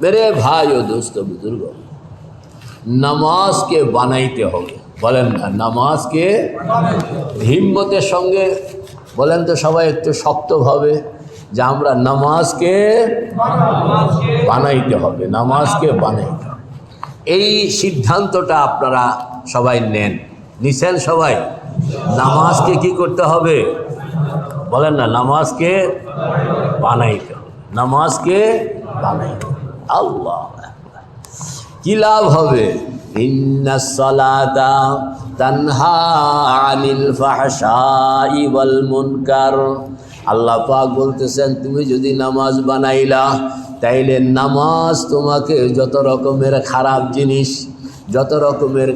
মেরে ভাই ও দোস্ত বুজুর্গ নামাজকে বানাইতে হবে বলেন না নামাজকে হিম্মতের সঙ্গে বলেন তো সবাই একটু শক্তভাবে যে আমরা নামাজকে বানাইতে হবে নামাজকে বানাইতে হবে। এই সিদ্ধান্তটা আপনারা সবাই নেন। নিছেন সবাই? নামাজকে কি করতে হবে? বলেন না নামাজকে বানাইতে হবে। নামাজকে বানাইতে। আল্লাহ। কি লাভ হবে ইন্না সালাতা তানহা আনিল ফাহশাই ওয়াল মুনকার আল্লাহ পাক বলতেছেন, তুমি যদি নামাজ বানাইলা, তাইলে নামাজ তোমাকে যত রকমের খারাপ জিনিস, যত রকমের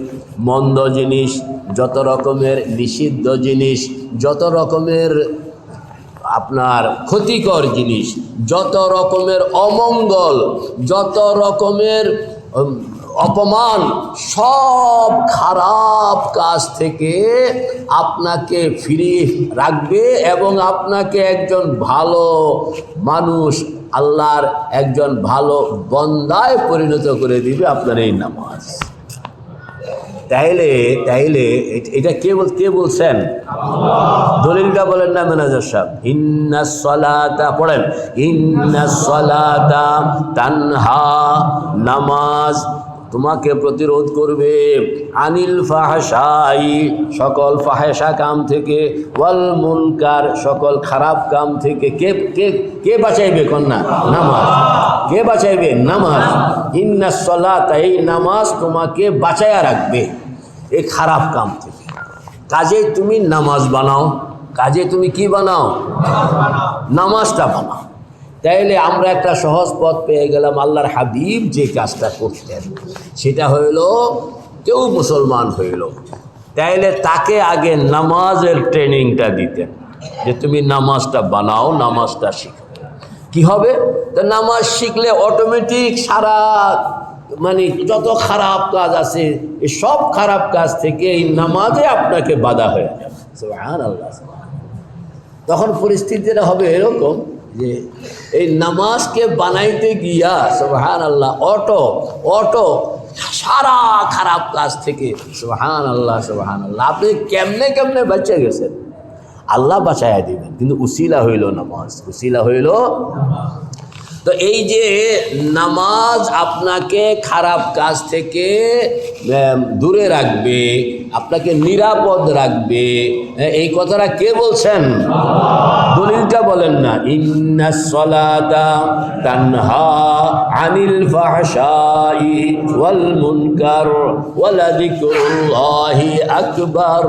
মন্দ জিনিস, যত রকমের নিষিদ্ধ জিনিস, যত রকমের আপনার ক্ষতিকর জিনিস। যত রকমের অমঙ্গল, যত রকমের অপমান, সব খারাপ কাজ থেকে আপনাকে ফিরিয়ে রাখবে এবং আপনাকে একজন ভালো মানুষ, আল্লাহর একজন ভালো বন্দায় পরিণত করে দিবে আপনার এই নামাজ। তাইলে তাইলে এটা কে বল, কে বলছেন? দলিলটা বলেন না ম্যানেজার সাহেব। ইন্না সলাতা, পড়েন। ইন্না সলাতা তানহা, নামাজ তোমাকে প্রতিরোধ করবে আনিল ফাহাশাই, সকল ফাহেসা কাম থেকে, ওয়াল মুনকার, সকল খারাপ কাম থেকে। কে কে কে বাঁচাইবে কন্যা? নামাজ। কে বাঁচাইবে? নামাজ। ইন্না সলাতা, এই নামাজ তোমাকে বাঁচায়া রাখবে এই খারাপ কাম থেকে। কাজে তুমি নামাজ বানাও। কাজে তুমি কি বানাও? নামাজটা বানাও। তাইলে আমরা একটা সহজ পথ পেয়ে গেলাম আল্লাহর হাবিব যে কাজটা করতেন। সেটা হইল কেউ মুসলমান হইল। তাইলে তাকে আগে নামাজের ট্রেনিংটা দিতেন যে তুমি নামাজটা বানাও, নামাজটা শিখো। কি হবে? তো নামাজ শিখলে অটোমেটিক সারা মানে যত খারাপ কাজ আছে এই সব খারাপ কাজ থেকে এই নামাজে আপনাকে বাধা হয়ে যাবে। তখন পরিস্থিতিটা হবে এরকম যে এই নামাজকে বানাইতে গিয়া সুবহান আল্লাহ অটো অটো, সারা খারাপ কাজ থেকে সুবহান আল্লাহ সুবহান আল্লাহ আপনি কেমনে কেমনে বাঁচে গেছেন? আল্লাহ বাঁচাইয়া দিবেন, কিন্তু উসিলা হইল নামাজ, উসিলা হইল তো এই যে নামাজ আপনাকে খারাপ কাজ থেকে দূরে রাখবে, আপনাকে নিরাপদ রাখবে এই কথাটা কে বলছেন? দলিলটা বলেন না ইন্না সলাতা তানহা আনিল ফাহশাই ওয়াল মুনকার ওয়ালা যিকরুল্লাহি আকবার।